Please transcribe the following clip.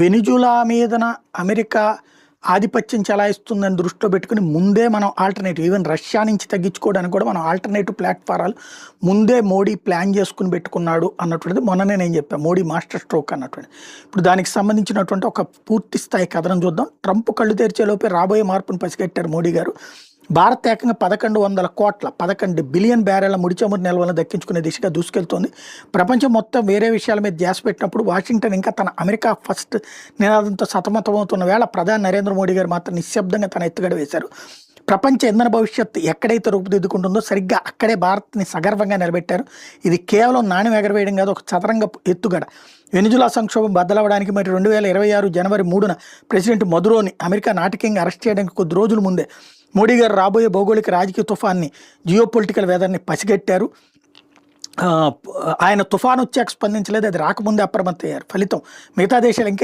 Venezuela మీదన America ఆధిపత్యం చెలాయిస్తుందని దృష్టిలో పెట్టుకుని ముందే మనం ఆల్టర్నేటివ్ ఈవెన్ రష్యా నుంచి తగ్గించుకోవడానికి కూడా మనం ఆల్టర్నేటివ్ ప్లాట్ఫారాలు ముందే మోడీ ప్లాన్ చేసుకుని పెట్టుకున్నాడు అన్నటువంటిది మొన్ననే నేను చెప్పాను మోడీ మాస్టర్ స్ట్రోక్ అన్నటువంటి. ఇప్పుడు దానికి సంబంధించినటువంటి ఒక పూర్తి స్థాయి కథనం చూద్దాం. ట్రంప్ కళ్ళు తెరిచేలోపే రాబోయే మార్పును పసిగట్టారు మోడీ గారు. భారత్ ఏకంగా పదకొండు వందల కోట్ల పదకొండు బిలియన్ బ్యారెల ముడిచమురు నిల్వలను దక్కించుకునే దిశగా దూసుకెళ్తోంది. ప్రపంచం మొత్తం వేరే విషయాల మీద ధ్యాస పెట్టినప్పుడు వాషింగ్టన్ ఇంకా తన అమెరికా ఫస్ట్ నినాదంతో సతమతమవుతున్న వేళ ప్రధాని నరేంద్ర మోడీ గారు మాత్రం నిశ్శబ్దంగా తన ఎత్తుగడ వేశారు. ప్రపంచ ఇంధన భవిష్యత్తు ఎక్కడైతే రూపుదిద్దుకుంటుందో సరిగ్గా అక్కడే భారత్ని సగర్వంగా నిలబెట్టారు. ఇది కేవలం నాణ్యం ఎగరవేయడం కాదు ఒక చదరంగ ఎత్తుగడ. వెనుజులా సంక్షోభం బద్దలవడానికి మరి రెండు వేల ఇరవై ఆరు జనవరి మూడున ప్రెసిడెంట్ మధురోని అమెరికా నాటకీయంగా అరెస్ట్ చేయడానికి కొద్ది రోజుల ముందే మోడీ గారు రాబోయే భౌగోళిక రాజకీయ తుఫాన్ని జియో పొలిటికల్ వెదర్ని పసిగట్టారు. ఆ, ఆయన తుఫాను వచ్చాక స్పందించలేదు అది రాకముందే అప్రమత్తయ్యారు. ఫలితం మిగతా దేశాలు ఇంకా